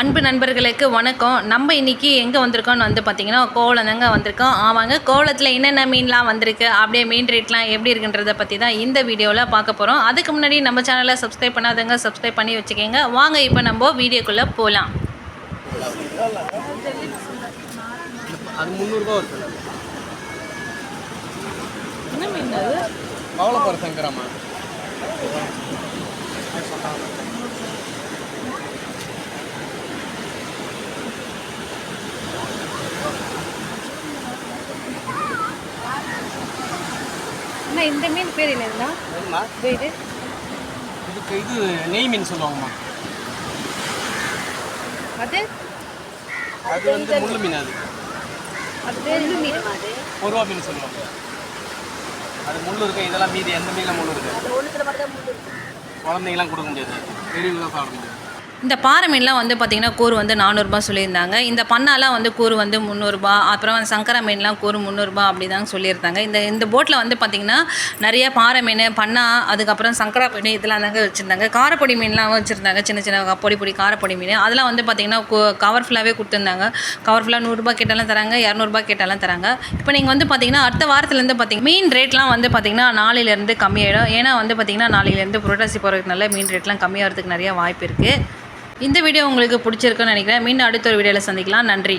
அன்பு நண்பர்களுக்கு வணக்கம். நம்ம இன்னைக்கு எங்கே வந்திருக்கோம்னு வந்து பார்த்தீங்கன்னா கோவளம் தாங்க வந்திருக்கோம். ஆமாங்க கோவளத்தில் என்னென்ன மீன்லாம் வந்திருக்கு அப்படியே மீன் ரேட்லாம் எப்படி இருக்குன்றதை பற்றி தான் இந்த வீடியோவில் பார்க்க போகிறோம் அதுக்கு முன்னாடி நம்ம சேனலை சப்ஸ்கிரைப் பண்ணாதவங்க சப்ஸ்கிரைப் பண்ணி வச்சுக்கோங்க. வாங்க இப்போ நம்ம வீடியோக்குள்ளே போகலாம் அது முந்நூறுபா வருது என்ன மீன் அண்ணா இந்த மீன் பேர் என்னதுண்ணா இது இதுக்கு இது நெய் மீன் சொல்லுவாங்கம்மா. அது? அது வந்து முள்ளு மீன் அது. அது பேர் மீன் ஒரு ரூபா மீன் சொல்லுவாங்க. அது முள்ளு இருக்கு இதெல்லாம் மீதி எந்த மீனில் முள்ளு இருக்கு? குழந்தைங்களாம் கொடுக்க முடியாது. பெரியவங்க தான் சாப்பிட முடியாது. இந்த பாறை மீன்லாம் வந்து பார்த்திங்கன்னா கூறு வந்து நானூறுரூபா சொல்லியிருந்தாங்க. இந்த பண்ணாலாம் வந்து கூறு வந்து முந்நூறுரூபா அப்புறம் சங்கரா மீன்லாம் கூறு முந்நூறுரூபா அப்படி தான் சொல்லியிருந்தாங்க. இந்த இந்த போட்டில் வந்து பார்த்திங்கன்னா நிறைய பாறை மீன் பண்ணா அதுக்கப்புறம் சங்கரா மீன் இதெல்லாம் தாங்க வச்சுருந்தாங்க. காரப்பொடி மீன்லாம் வச்சுருந்தாங்க சின்ன சின்ன பொடி பொடி காரப்பொடி மீன். அதெல்லாம் வந்து பார்த்திங்கன்னா கவர் ஃபுல்லாகவே கொடுத்துருந்தாங்க. கவர் ஃபுல்லாக நூறுரூபா கேட்டாலும் தராங்க இரநூறுபா கேட்டாலும் தராங்க. இப்போ நீங்கள் வந்து பார்த்திங்கன்னா அடுத்த வாரத்துலேருந்து பார்த்திங்கன்னா மீன் ரேட்லாம் வந்து பார்த்திங்கன்னா நாளையிலேருந்து கம்மியாயிடும். ஏன்னா வந்து பார்த்திங்கன்னா நாளையிலேருந்து புரட்டாசி போகிறதுனால மீன் ரேட்லாம் கம்மியாகிறதுக்கு நிறைய வாய்ப்பு இருக்குது இந்த வீடியோ உங்களுக்கு பிடிச்சிருக்குன்னு நினைக்கிறேன். மீண்டும் அடுத்த ஒரு வீடியோவில் சந்திக்கலாம். நன்றி.